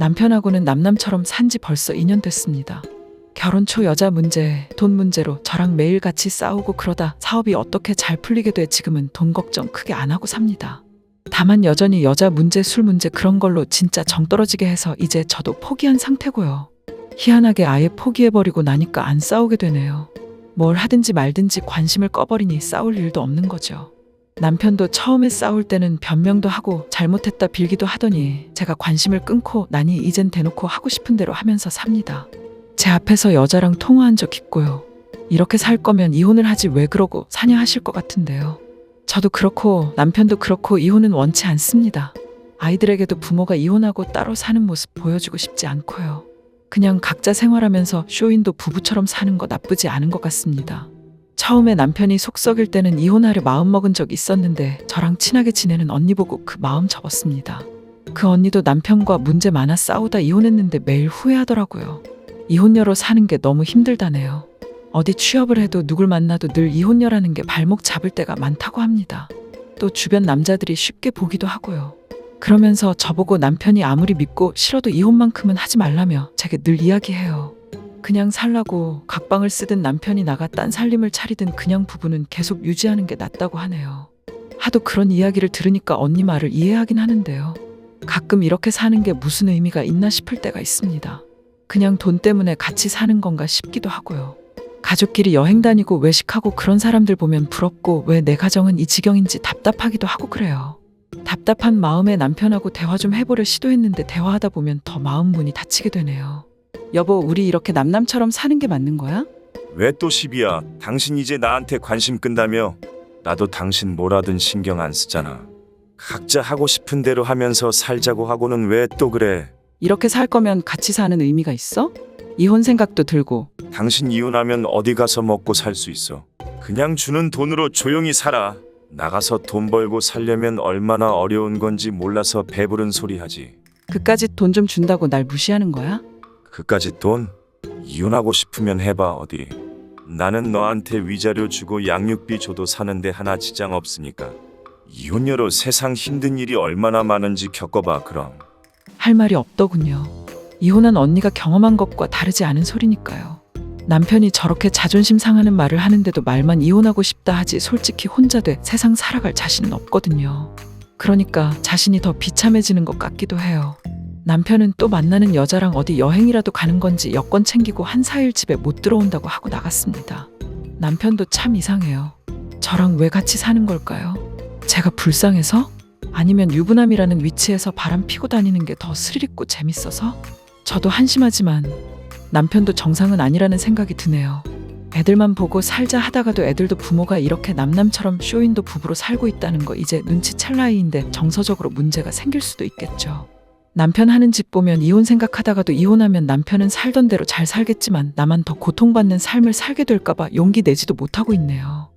남편하고는 남남처럼 산지 벌써 2년 됐습니다. 결혼 초 여자 문제, 돈 문제로 저랑 매일 같이 싸우고 그러다 사업이 어떻게 잘 풀리게 돼 지금은 돈 걱정 크게 안 하고 삽니다. 다만 여전히 여자 문제, 술 문제 그런 걸로 진짜 정 떨어지게 해서 이제 저도 포기한 상태고요. 희한하게 아예 포기해버리고 나니까 안 싸우게 되네요. 뭘 하든지 말든지 관심을 꺼버리니 싸울 일도 없는 거죠. 남편도 처음에 싸울 때는 변명도 하고 잘못했다 빌기도 하더니 제가 관심을 끊고 나니 이젠 대놓고 하고 싶은 대로 하면서 삽니다. 제 앞에서 여자랑 통화한 적 있고요. 이렇게 살 거면 이혼을 하지 왜 그러고 사냐 하실 것 같은데요. 저도 그렇고 남편도 그렇고 이혼은 원치 않습니다. 아이들에게도 부모가 이혼하고 따로 사는 모습 보여주고 싶지 않고요. 그냥 각자 생활하면서 쇼인도 부부처럼 사는 거 나쁘지 않은 것 같습니다. 처음에 남편이 속 썩일 때는 이혼하려 마음먹은 적 있었는데 저랑 친하게 지내는 언니 보고 그 마음 접었습니다. 그 언니도 남편과 문제 많아 싸우다 이혼했는데 매일 후회하더라고요. 이혼녀로 사는 게 너무 힘들다네요. 어디 취업을 해도 누굴 만나도 늘 이혼녀라는 게 발목 잡을 때가 많다고 합니다. 또 주변 남자들이 쉽게 보기도 하고요. 그러면서 저보고 남편이 아무리 믿고 싫어도 이혼만큼은 하지 말라며 제게 늘 이야기해요. 그냥 살라고 각방을 쓰든 남편이 나가 딴 살림을 차리든 그냥 부부는 계속 유지하는 게 낫다고 하네요. 하도 그런 이야기를 들으니까 언니 말을 이해하긴 하는데요. 가끔 이렇게 사는 게 무슨 의미가 있나 싶을 때가 있습니다. 그냥 돈 때문에 같이 사는 건가 싶기도 하고요. 가족끼리 여행 다니고 외식하고 그런 사람들 보면 부럽고 왜 내 가정은 이 지경인지 답답하기도 하고 그래요. 답답한 마음에 남편하고 대화 좀 해보려 시도했는데 대화하다 보면 더 마음 문이 닫히게 되네요. 여보, 우리 이렇게 남남처럼 사는 게 맞는 거야? 왜 또 시비야? 당신 이제 나한테 관심 끈다며? 나도 당신 뭐라든 신경 안 쓰잖아. 각자 하고 싶은 대로 하면서 살자고 하고는 왜 또 그래? 이렇게 살 거면 같이 사는 의미가 있어? 이혼 생각도 들고 당신 이혼하면 어디 가서 먹고 살 수 있어? 그냥 주는 돈으로 조용히 살아. 나가서 돈 벌고 살려면 얼마나 어려운 건지 몰라서 배부른 소리 하지. 그까짓 돈 좀 준다고 날 무시하는 거야? 그까짓 돈? 이혼하고 싶으면 해봐 어디. 나는 너한테 위자료 주고 양육비 줘도 사는데 하나 지장 없으니까. 이혼녀로 세상 힘든 일이 얼마나 많은지 겪어봐 그럼. 할 말이 없더군요. 이혼한 언니가 경험한 것과 다르지 않은 소리니까요. 남편이 저렇게 자존심 상하는 말을 하는데도 말만 이혼하고 싶다 하지 솔직히 혼자 돼 세상 살아갈 자신은 없거든요. 그러니까 자신이 더 비참해지는 것 같기도 해요. 남편은 또 만나는 여자랑 어디 여행이라도 가는 건지 여권 챙기고 한 4일 집에 못 들어온다고 하고 나갔습니다. 남편도 참 이상해요. 저랑 왜 같이 사는 걸까요? 제가 불쌍해서? 아니면 유부남이라는 위치에서 바람 피고 다니는 게 더 스릴 있고 재밌어서? 저도 한심하지만 남편도 정상은 아니라는 생각이 드네요. 애들만 보고 살자 하다가도 애들도 부모가 이렇게 남남처럼 쇼인도 부부로 살고 있다는 거 이제 눈치챌 나이인데 정서적으로 문제가 생길 수도 있겠죠. 남편 하는 짓 보면 이혼 생각하다가도 이혼하면 남편은 살던 대로 잘 살겠지만 나만 더 고통받는 삶을 살게 될까봐 용기 내지도 못하고 있네요.